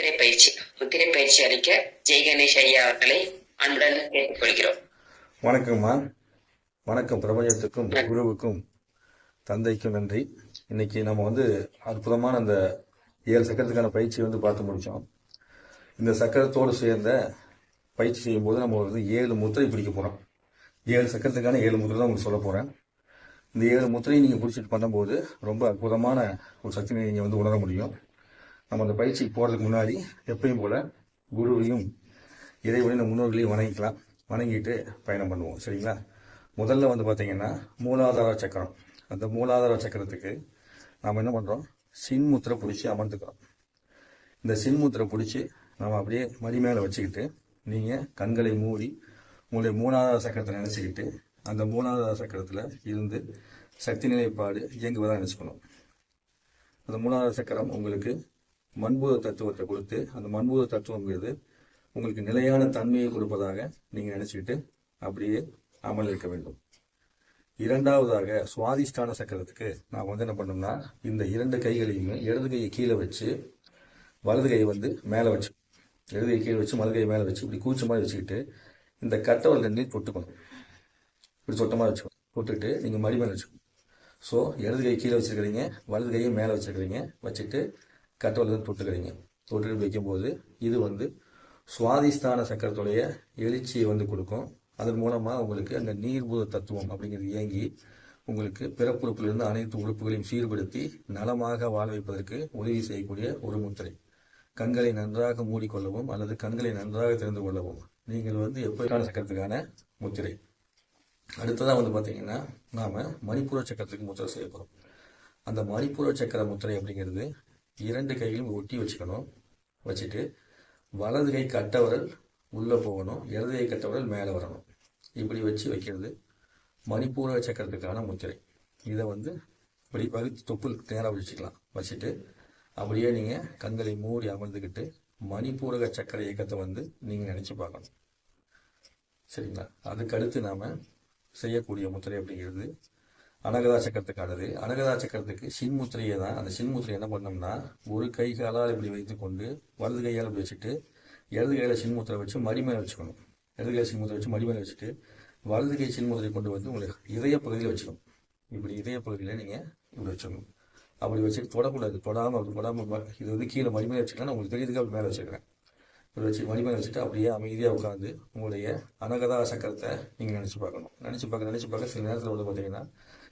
முத்திரை பயிற்சி முத்திரை பயிற்சி அளிக்க ஜெய் கணேஷ் ஐயா அவர்களை அன்புடன் கேட்டுக்கொள்கிறோம். வணக்கம்மா வணக்கம் பிரபஞ்சத்துக்கும் குருவுக்கும் தந்தைக்கும் நன்றி. இன்னைக்கு நம்ம வந்து அற்புதமான அந்த ஏழு சக்கரத்துக்கான பயிற்சி வந்து பார்த்து முடிச்சோம். இந்த சக்கரத்தோடு சேர்ந்த பயிற்சி செய்யும்போது நம்ம வந்து ஏழு முத்திரை பிடிக்க போறோம். ஏழு சக்கரத்துக்கான ஏழு முத்திரை தான் உங்களுக்கு சொல்ல போறேன். இந்த ஏழு முத்திரையை நீங்கள் பிடிச்சிட்டு பண்ணும்போது ரொம்ப அற்புதமான ஒரு சக்தியை நீங்கள் வந்து உணர முடியும். நம்ம அந்த பயிற்சிக்கு போகிறதுக்கு முன்னாடி எப்பயும் போல் குருவையும் இறைவனையும் இந்த முன்னோர்களையும் வணங்கிக்கலாம். வணங்கிட்டு பயணம் பண்ணுவோம். சரிங்களா? முதல்ல வந்து பார்த்தீங்கன்னா மூலாதார சக்கரம். அந்த மூலாதார சக்கரத்துக்கு நாம் என்ன பண்ணுறோம் சின்முத்திரை பிடிச்சி அமர்ந்துக்கிறோம். இந்த சின்முத்திரை பிடிச்சி நம்ம அப்படியே மடி மேலே வச்சுக்கிட்டு நீங்கள் கண்களை மூடி உங்களுடைய மூணாவது சக்கரத்தை நினச்சிக்கிட்டு அந்த மூணாவது சக்கரத்தில் இருந்து சக்தி நிலைப்பாடு இயங்குவதாக நினச்சிக்கணும். அந்த மூணாவது சக்கரம் உங்களுக்கு மண்பூத தத்துவத்தை கொடுத்து அந்த மண்பூத தத்துவங்கிறது உங்களுக்கு நிலையான தன்மையை கொடுப்பதாக நீங்கள் நினச்சிக்கிட்டு அப்படியே அமல் இருக்க வேண்டும். இரண்டாவதாக சுவாதிஷ்டான சக்கரத்துக்கு நான் வந்து என்ன பண்ணோம்னா இந்த இரண்டு கைகளையுமே இடது கையை கீழே வச்சு வலது கையை வந்து மேலே வச்சு இடது கீழே வச்சு வலது கையை மேலே வச்சு இப்படி கூச்ச மாதிரி வச்சுக்கிட்டு இந்த கட்டவல் ரெண்டையும் தொட்டுக்கணும். இப்படி சொட்டமாக வச்சுக்கணும். தொட்டுட்டு நீங்கள் மடி மேலே வச்சுக்கணும். ஸோ இடது கை கீழே வச்சுருக்கிறீங்க வலது கையை மேலே வச்சுருக்கிறீங்க வச்சுட்டு கட்டவல் வந்து தொட்டுக்கிறீங்க தொட்டு வைக்கும்போது இது வந்து சுவாதிஸ்தான சக்கரத்துடைய எழுச்சியை வந்து கொடுக்கும். அதன் மூலமாக உங்களுக்கு அந்த நீர்பூத தத்துவம் அப்படிங்கிறது இயங்கி உங்களுக்கு பிறப்புறுப்பிலிருந்து அனைத்து உறுப்புகளையும் சீர்படுத்தி நலமாக வாழ வைப்பதற்கு உதவி செய்யக்கூடிய ஒரு முத்திரை. கண்களை நன்றாக மூடிக்கொள்ளவும் அல்லது கண்களை நன்றாக திறந்து கொள்ளவும் நீங்கள் வந்து எப்போதான சக்கரத்துக்கான முத்திரை. அடுத்ததாக வந்து பார்த்தீங்கன்னா நாம் மணிப்பூர சக்கரத்துக்கு முத்திரை செய்ய போகிறோம் அந்த மணிப்பூர சக்கர முத்திரை அப்படிங்கிறது இரண்டு கையிலும் ஒட்டி வச்சுக்கணும். வச்சுட்டு வலது கை கட்டவரல் உள்ளே போகணும். இடது கை கட்டவரல் மேலே வரணும். இப்படி வச்சு வைக்கிறது மணிப்பூர சக்கரத்துக்கான முத்திரை. இதை வந்து இப்படி வகுத்து தொப்புள் நேராக வச்சுக்கலாம் வச்சுட்டு அப்படியே நீங்கள் கண்களை மூடி அமர்ந்துக்கிட்டு மணிப்பூரக சக்கர இயக்கத்தை வந்து நீங்கள் நினச்சி பார்க்கணும். சரிங்களா? அதுக்கடுத்து நாம் செய்யக்கூடிய முத்திரை அப்படிங்கிறது அனகதா சக்கரத்துக்கு சக்கரத்துக்கானது. அனகதா சக்கரத்துக்கு சின்முத்திரையை தான். அந்த சின்முத்திரை என்ன பண்ணோம்னா ஒரு கை காலால் இப்படி வைத்துக்கொண்டு வலது கையால் இப்படி வச்சுட்டு இடது கையில் சின்முத்திரை வச்சு மடி வச்சுக்கணும். இடது கையில் சின்முத்திரை வச்சு மடி மேலே வச்சுட்டு வலது கை சின்முத்திரை கொண்டு வந்து உங்களுக்கு இதய பகுதியில் வச்சுக்கணும். இப்படி இதய பகுதியில் நீங்கள் இப்படி வச்சுக்கணும். அப்படி வச்சுட்டு தொடக்கூடாது. தொடாமல் அப்படி தொடாமல் இது வந்து கீழே மடி வச்சுக்கலாம். உங்களுக்கு தெரியுதுக்கு அப்படி மேலே வச்சுக்கிறேன். இப்படி வச்சு மடி மேலே வச்சுட்டு அப்படியே அமைதியாக உட்காந்து உங்களுடைய அனகதா சக்கரத்தை நீங்கள் நினச்சி பார்க்கணும். நினச்சி பார்க்க நினச்சி பார்க்க சில நேரத்தில் வந்து பார்த்தீங்கன்னா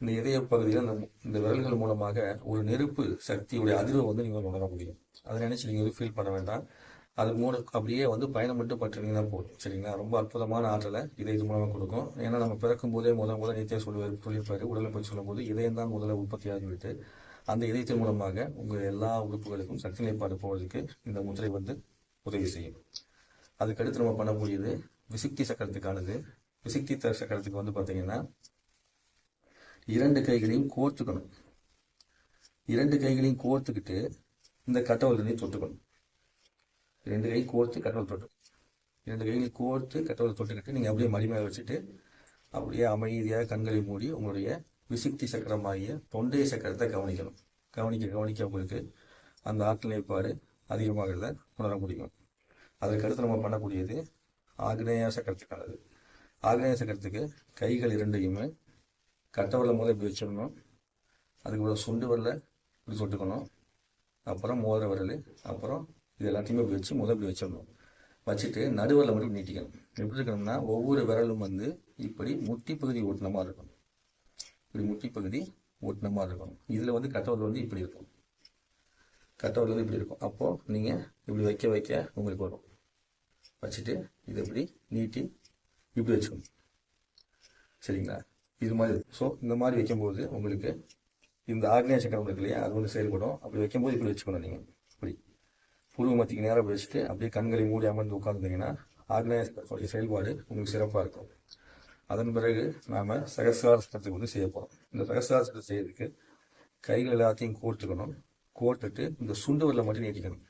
இந்த இதய பகுதியில் அந்த இந்த விரல்கள் மூலமாக ஒரு நெருப்பு சக்தியுடைய அதிர்வை வந்து நீங்கள் உணர முடியும். அதை நினைச்சு நீங்கள் வந்து ஃபீல் பண்ண வேண்டாம். அது மூலம் அப்படியே வந்து பயணம் மட்டும் பட்டுறீங்கன்னா போதும். சரிங்களா? ரொம்ப அற்புதமான ஆற்றலை இதை இது மூலமாக கொடுக்கும். ஏன்னா நம்ம பிறக்கும் போதே முதல் முதல் நித்தியம் சொல்லுவார் சொல்லியிருப்பாரு. உடலை பற்றி சொல்லும்போது இதயம் தான் முதல்ல உற்பத்தி ஆகிவிட்டு அந்த இதயத்தின் மூலமாக உங்கள் எல்லா உறுப்புகளுக்கும் சக்தி நிலைப்பாடு போவதற்கு இந்த முத்திரை வந்து உதவி செய்யும். அதுக்கடுத்து நம்ம பண்ணக்கூடியது விசுக்தி சக்கரத்துக்கானது. விசுக்தி த- சக்கரத்துக்கு வந்து பார்த்தீங்கன்னா இரண்டு கைகளையும் கோர்த்துக்கணும். இரண்டு கைகளையும் கோர்த்துக்கிட்டு இந்த கட்டவல் தொட்டுக்கணும். ரெண்டு கை கோர்த்து கட்டவல் தொட்டு. இரண்டு கைகளையும் கோர்த்து கட்டவல் தொட்டுக்கிட்டு நீங்கள் அப்படியே மடி வச்சுட்டு அப்படியே அமைதியாக கண்களை மூடி உங்களுடைய விசுக்தி சக்கரமாகிய தொண்டை சக்கரத்தை கவனிக்கணும். கவனிக்க கவனிக்க உங்களுக்கு அந்த ஆற்றல் நிலைப்பாடு அதிகமாகிறத உணர முடியும். அதற்கடுத்து நம்ம பண்ணக்கூடியது ஆக்னேய சக்கரத்துக்கானது. ஆக்னேய சக்கரத்துக்கு கைகள் இரண்டையுமே கட்டவரில் முதல்ல இப்படி வச்சிடணும் அதுக்கப்புறம் சுண்டு வரல இப்படி தொட்டுக்கணும். அப்புறம் மோதிர விரல் அப்புறம் இது எல்லாத்தையுமே இப்படி வச்சு முதல் இப்படி வச்சிடணும். வச்சுட்டு நடுவரில் மட்டும் நீட்டிக்கணும். எப்படி இருக்கணும்னா ஒவ்வொரு விரலும் வந்து இப்படி முட்டி பகுதி ஓட்டின மாதிரி இருக்கணும். இப்படி முட்டி பகுதி ஓட்டின மாதிரி இருக்கணும். இதில் வந்து கட்டவரில் வந்து இப்படி இருக்கும். கட்டவரில் வந்து இப்படி இருக்கும். அப்போது நீங்கள் இப்படி வைக்க வைக்க உங்களுக்கு வரும். வச்சுட்டு இதை இப்படி நீட்டி இப்படி வச்சுக்கணும். சரிங்களா? இது மாதிரி. ஸோ இந்த மாதிரி வைக்கும்போது உங்களுக்கு இந்த ஆக்னேய சக்கரம் இருக்கு இல்லையா? அது வந்து செயல்படும். அப்படி வைக்கும்போது இப்படி வச்சுக்கணும் நீங்கள் இப்படி. புருவ மத்திக்கு நேராக இப்படி வச்சுட்டு அப்படியே கண்களை மூடி அமர்ந்து உட்காந்துருந்தீங்கன்னா ஆக்னேய சக்கரத்துடைய செயல்பாடு உங்களுக்கு சிறப்பாக இருக்கும். அதன் பிறகு நாம் சகசிரார சக்கரத்துக்கு வந்து செய்ய போகிறோம் இந்த சகசிரார சக்கரத்தை செய்யறதுக்கு கைகள் எல்லாத்தையும் கோர்த்துக்கணும். கோர்த்துட்டு இந்த சுண்டு வரல மட்டும் நீட்டிக்கணும்.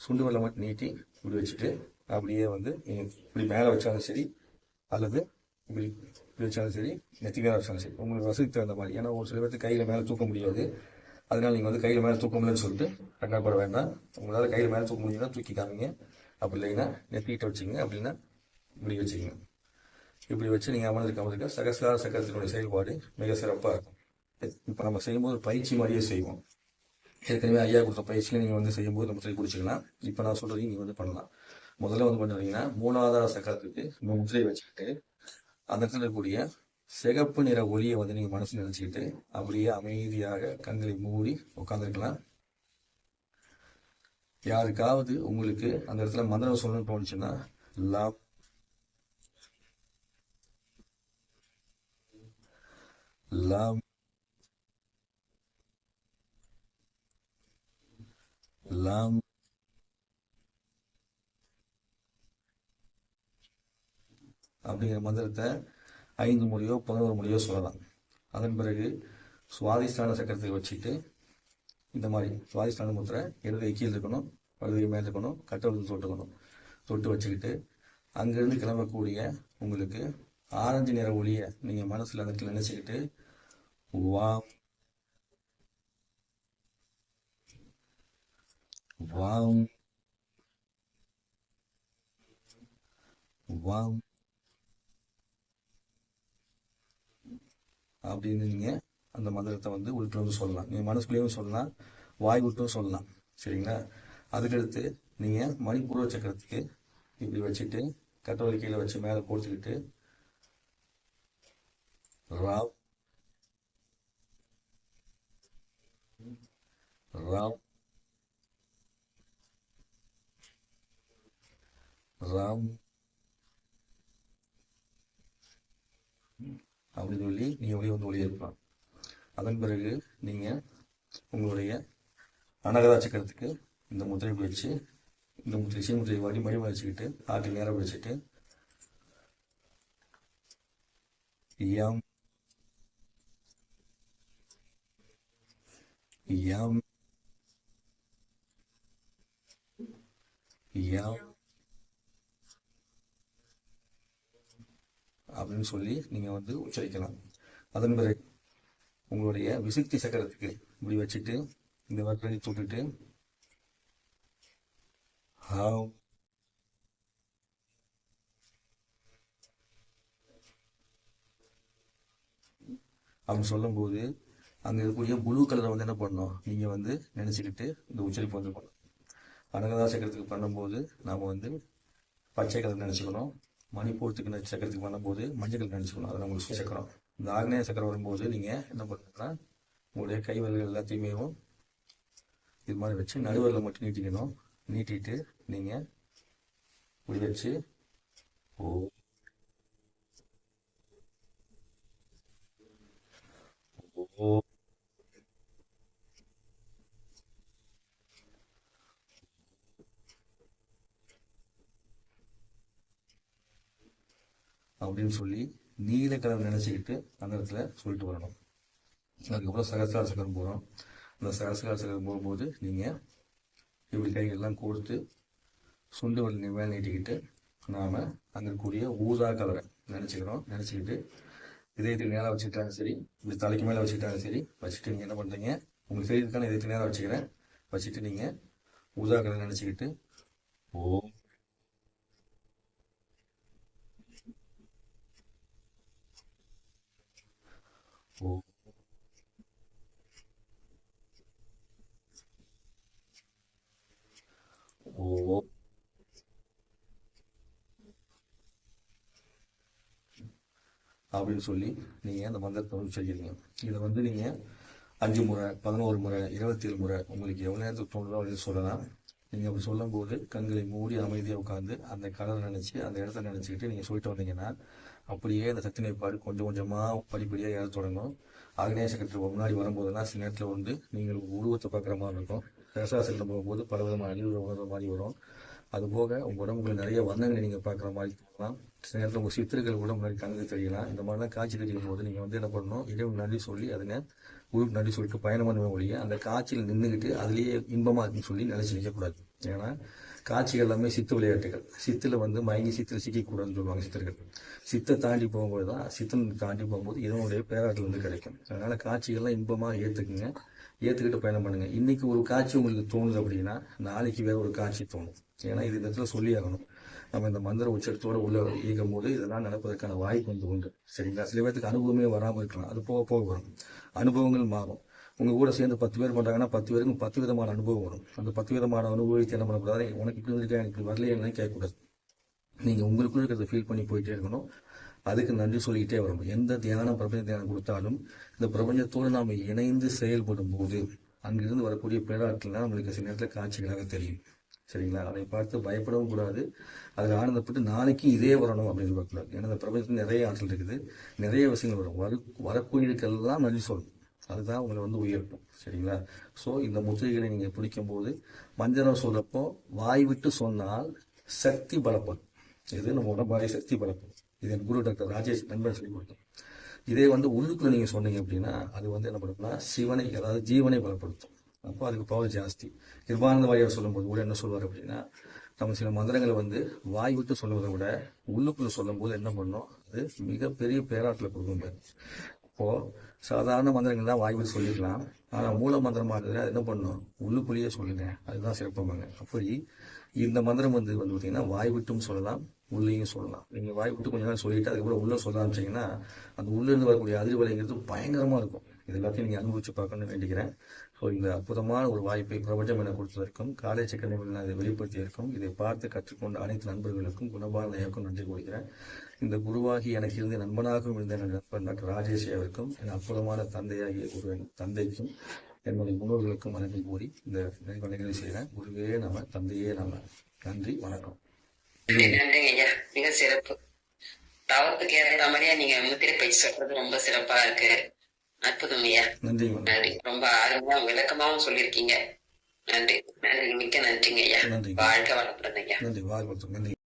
சுண்டு வரல மட்டும் நீட்டி இப்படி வச்சுட்டு அப்படியே வந்து நீங்கள் இப்படி மேலே வச்சாலும் சரி அல்லது இப்படி பிரிச்சாலும் சரி நெத்தி மேலே வச்சாலும் சரி உங்களுக்கு வசதிக்கு தகுந்த மாதிரி. ஏன்னா ஒரு சில பேர்த்து கையில் மேலே தூக்க முடியாது. அதனால் நீங்கள் வந்து கையில் மேலே தூக்க முடியலன்னு சொல்லிட்டு கண்டாப்பட வேண்டாம். உங்களால் கையில் மேலே தூக்க முடியும்னா தூக்கி காமிங்க. அப்படி இல்லைன்னா நெத்திக்கிட்ட வச்சுங்க அப்படின்னா இப்படி வச்சுக்கோங்க. இப்படி வச்சு நீங்கள் அமர்ந்திருக்க அமர்ந்திருக்க சகசிரார சக்கரத்தினுடைய செயல்பாடு மிக சிறப்பாக இருக்கும். இப்போ நம்ம செய்யும்போது பயிற்சி மாதிரியே செய்வோம். ஏற்கனவே ஐயா கொடுத்த பயிற்சியில் நீங்கள் வந்து செய்யும்போது நம்ம சொல்லி பிடிச்சிக்கலாம் இப்போ நான் சொல்கிறதையும் நீங்கள் வந்து பண்ணலாம். முதல்ல வந்து பண்ணுறீங்கன்னா மூணாவதார சக்கரத்துக்கு நம்ம முத்திரையை வச்சுக்கிட்டு அந்த இடத்துல இருக்கக்கூடிய சிகப்பு நிற ஒளியை வந்து நீங்கள் மனசு நினச்சிக்கிட்டு அப்படியே அமைதியாக கண்களை மூடி உட்காந்துருக்கலாம் யாருக்காவது உங்களுக்கு அந்த இடத்துல மந்திரம் சொல்லணும்னு தோணுச்சுன்னா லாம் லாம் லாம் அப்படிங்கிற மந்திரத்தை ஐந்து முறையோ பதினோரு முறையோ சொல்லலாம். அதன் பிறகு சுவாதிஷ்டான சக்கரத்தை வச்சுட்டு இந்த மாதிரி சுவாதிஷ்டான முத்திரை இடது கீழே இருக்கணும் வலது மேலே இருக்கணும் கட்டவளத்து தொட்டுக்கணும் தொட்டு வச்சுக்கிட்டு அங்கிருந்து கிளம்பக்கூடிய உங்களுக்கு ஆரஞ்சு நிற ஒளியை நீங்கள் மனசில் அந்த இடத்துல நினச்சிக்கிட்டு வா வாம் வாம் அப்படின்னு நீங்கள் அந்த மந்திரத்தை வந்து உள்ட்டு வந்து சொல்லலாம். நீங்கள் மனசுக்குள்ளேயும் சொல்லலாம். வாய் விட்டும் சொல்லலாம். சரிங்களா? அதுக்கடுத்து நீங்கள் மணிப்பூர்வ சக்கரத்துக்கு இப்படி வச்சுட்டு கட்டவரி கீழே வச்சு மேலே போட்டுக்கிட்டு ராவ் ராவ் ராம் அப்படின்னு சொல்லி நீங்கள் வெளியே வந்து ஒளியே அதன் பிறகு நீங்கள் உங்களுடைய அனகதா சக்கரத்துக்கு இந்த முத்திரை வச்சு இந்த முத்திரை சீ முத்திரை வாடி மடி வச்சுக்கிட்டு ஆட்டில் நேரம் வச்சுட்டு யம் யம் யம் அப்படின்னு சொல்லி நீங்கள் வந்து உச்சரிக்கலாம். அதன் பிறகு உங்களுடைய விசுக்தி சக்கரத்துக்கு இப்படி வச்சுட்டு இந்த வர்றதை தொட்டுட்டு ஹாவ் அப்படின்னு சொல்லும்போது அங்கே இருக்கக்கூடிய ப்ளூ கலரை வந்து என்ன பண்ணணும்? நீங்கள் வந்து நினச்சிக்கிட்டு இந்த உச்சரிப்பு வந்து பண்ணணும். அனகதா சக்கரத்துக்கு பண்ணும்போது நாம் வந்து பச்சை கலர் நினச்சிக்கணும். மணிப்பூரத்துக்கு நெ- சக்கரத்துக்கு வரும்போது மஞ்சள் கலர் நினச்சிக்கணும். அதை உங்களுக்கு சக்கரம் இந்த ஆக்னேய சக்கரம் வரும்போது நீங்கள் என்ன பண்ணுறீங்கன்னா உங்களுடைய கைவல்கள் எல்லாத்தையுமே இது மாதிரி வச்சு நடுவரில் மட்டும் நீட்டிக்கணும். நீட்டிட்டு நீங்கள் இப்படி வச்சு ஓ. ஓ. அப்படின்னு சொல்லி நீல கலர் நினச்சிக்கிட்டு அந்த இடத்துல சொல்லிட்டு வரணும். அதுக்கப்புறம் சகசிரார சக்கரம் போகிறோம் அந்த சகசிரார சக்கரம் போகும்போது நீங்கள் இப்படி கைகள்லாம் கொடுத்து சுண்டு வலி மேலே நீட்டிக்கிட்டு நாம் அங்கே இருக்கக்கூடிய ஊதா கலரை நினச்சிக்கிறோம். நினச்சிக்கிட்டு இதயத்துக்கு நேராக வச்சுக்கிட்டாலும் சரி இப்படி தலைக்கு மேலே வச்சுக்கிட்டாலும் சரி வச்சுட்டு நீங்கள் என்ன பண்ணுறீங்க உங்களுக்கு சரீரத்துக்கான இதயத்துக்கு நேராக வச்சுக்கிறேன். வச்சுட்டு நீங்கள் ஊதா கலரை நினச்சிக்கிட்டு ஓம் அப்படின்னு சொல்லி நீங்கள் அந்த மந்திரத்தை வந்து செய்கிறீங்க இதை வந்து நீங்கள் அஞ்சு முறை பதினோரு முறை இருபத்தேழு முறை உங்களுக்கு எவ்வளோ நேரத்துக்கு தோணுதோ அப்படின்னு சொல்லலாம். நீங்கள் அப்படி சொல்லும்போது கண்களை மூடி அமைதியாக உட்காந்து அந்த கலரை நினச்சி அந்த இடத்த நினச்சிக்கிட்டு நீங்கள் சொல்லிட்டு வந்தீங்கன்னா அப்படியே அந்த சக்தி நிலைப்பாடு கொஞ்சம் கொஞ்சமாக படிப்படியாக ஏற தொடங்கும் ஆக்னேய சக்கரத்துக்கு முன்னாடி வரும்போதெல்லாம் சில நேரத்தில் வந்து நீங்கள் உருவத்தை பார்க்குற மாதிரி இருக்கும். ரசாசனத்தில் போகும்போது பல விதமான அழிவு உணர்ற மாதிரி வரும். அதுபோக உங்கள் உடம்புக்குள்ள நிறைய வண்ணங்களை நீங்கள் பார்க்குற மாதிரி தோணலாம் சில நேரத்தில் உங்கள் சித்திரங்கள் கூட முன்னாடி கண்ணுக்கு தெரியலாம். இந்த மாதிரிலாம் காட்சி தெரியும் போது நீங்கள் வந்து என்ன பண்ணணும்? இறைவன் நன்றி சொல்லி அதுங்க உயிர் நன்றி சொல்லிட்டு பயணம் பண்ணுவே ஒழிய அந்த காட்சியில் நின்றுக்கிட்டு அதுலேயே இன்பமாக இருக்குன்னு சொல்லி நினைச்சு நிற்கக்கூடாது ஏன்னா காட்சிகள் எல்லாமே சித்து விளையாட்டுகள். சித்தில் வந்து மயங்கி சித்தில் சிக்கக்கூடாதுன்னு சொல்லுவாங்க சித்தர்கள். சித்தை தாண்டி போகும்போது தான் சித்தன் தாண்டி போகும்போது இதனுடைய பேராற்றல் வந்து கிடைக்கும். அதனால் காட்சிகள்லாம் இன்பமாக ஏற்றுக்குங்க ஏற்றுக்கிட்டு பயணம் பண்ணுங்க. இன்னைக்கு ஒரு காட்சி உங்களுக்கு தோணுது அப்படின்னா நாளைக்கு வேற ஒரு காட்சி தோணும். ஏன்னா இது இந்த இடத்துல சொல்லி ஆகணும். நம்ம இந்த மந்திர உச்சத்தோடு உள்ள இயக்கும் போது இதெல்லாம் நடப்பதற்கான வாய்ப்பு வந்து உண்டு. சரிங்களா? சில பேர்த்துக்கு அனுபவமே வராமல் இருக்கலாம். அது போக போக வரும். அனுபவங்கள் மாறும். உங்கள் கூட சேர்ந்து பத்து பேர் பண்ணுறாங்கன்னா பத்து பேருக்கும் பத்து விதமான அனுபவம் வரும். அந்த பத்து விதமான அனுபவத்தை என்ன பண்ணக்கூடாது? உனக்கு இப்படி வந்துட்டு எனக்கு இப்படி கேட்கக்கூடாது. நீங்கள் உங்களுக்குள்ள இருக்கிறத ஃபீல் பண்ணி போயிட்டே இருக்கணும். அதுக்கு நன்றி சொல்லிக்கிட்டே வரணும். எந்த தியானம் பிரபஞ்ச தியானம் கொடுத்தாலும் இந்த பிரபஞ்சத்தோடு நாம் இணைந்து செயல்படும் போது அங்கிருந்து வரக்கூடிய பேராட்கள்லாம் நம்மளுக்கு சில நேரத்தில் காட்சிகளாக தெரியும். சரிங்களா? அதை பார்த்து பயப்படவும் கூடாது. அதில் ஆனந்தப்பட்டு நாளைக்கு இதே வரணும் அப்படின்னு சொல்லக்கூடாது. ஏன்னா இந்த பிரபஞ்சத்தில் நிறைய ஆற்றல் இருக்குது. நிறைய விஷயங்கள் வரும். வரு வரக்கூடியதுக்கெல்லாம் நன்றி சொல்லணும். அதுதான் உங்களை வந்து உயர்த்தும் சரிங்களா? ஸோ இந்த முத்திரைகளை நீங்கள் பிடிக்கும்போது போது சொல்லப்போ வாய் விட்டு சொன்னால் சக்தி பலப்படும். இது நம்ம உடம்பாலே சக்தி பலப்படும். இது என் குரு டாக்டர் ராஜேஷ் நண்பன் சொல்லி கொடுத்தோம். இதே வந்து உள்ளுக்குள்ள நீங்கள் சொன்னீங்க அப்படின்னா அது வந்து என்ன பண்ணும்னா சிவனை அதாவது ஜீவனை பலப்படுத்தும். அப்போ அதுக்கு பவர் ஜாஸ்தி. கிருபானந்த வாரியார் சொல்லும்போது கூட என்ன சொல்வார் அப்படின்னா நம்ம சில மந்திரங்களை வந்து வாய் விட்டு சொல்லுவதை விட உள்ளுக்குள்ள சொல்லும்போது என்ன பண்ணோம்? அது மிகப்பெரிய பேராட்டில் கொடுக்கும் பாரு. இப்போ சாதாரண மந்திரங்கள் தான் வாய் விட்டு சொல்லிக்கலாம் ஆனால் மூல மந்திரமாக இருக்கிறது என்ன பண்ணும்? உள்ளுக்குள்ளேயே சொல்லுங்க. அதுதான் சிறப்பாங்க அப்படி இந்த மந்திரம் வந்து வந்து பார்த்தீங்கன்னா வாய் விட்டும் சொல்லலாம் உள்ளேயும் சொல்லலாம். நீங்கள் வாய் விட்டு கொஞ்ச நேரம் சொல்லிட்டு அதுக்கப்புறம் உள்ளே சொல்ல ஆரம்பிச்சிங்கன்னா அந்த உள்ளேருந்து வரக்கூடிய அதிர்வலைங்கிறது பயங்கரமாக இருக்கும். இது எல்லாத்தையும் நீங்கள் அனுபவிச்சு பார்க்கணும்னு வேண்டிக்கிறேன். ஸோ இந்த அற்புதமான ஒரு வாய்ப்பை பிரபஞ்சம் என கொடுத்ததற்கும் காலை சக்கரங்கள் அதை வெளிப்படுத்தியிருக்கும் இதை பார்த்து கற்றுக்கொண்ட அனைத்து நண்பர்களுக்கும் குணபால ஐயாவுக்கும் நன்றி கூறுகிறேன். இந்த குருவாகி எனக்கு இருந்து நண்பனாகவும் இருந்த என் நண்பர் டாக்டர் ராஜேஷ் அவருக்கும் என் அற்புதமான தந்தையாகிய குரு தந்தைக்கும் என்னுடைய முன்னோர்களுக்கும் வணக்கம் கூறி இந்த நிகழ்ச்சி செய்கிறேன். குருவே நம தந்தையே நம. நன்றி வணக்கம். மிக சிறப்பு. தவத்துக்கு ஏற்ற மாதிரியா நீங்க முத்திரை பயிற்சி சொல்றது ரொம்ப சிறப்பா இருக்கு. அற்புதம் ஐயா. நன்றி ரொம்ப அருமையா விளக்கமாவும் சொல்லியிருக்கீங்க. நன்றி. நன்றி. மிக்க நன்றிங்க ஐயா. வாழ்க்கை வளர்ப்புறேன் ஐயா. நன்றி. வாழ்க்கை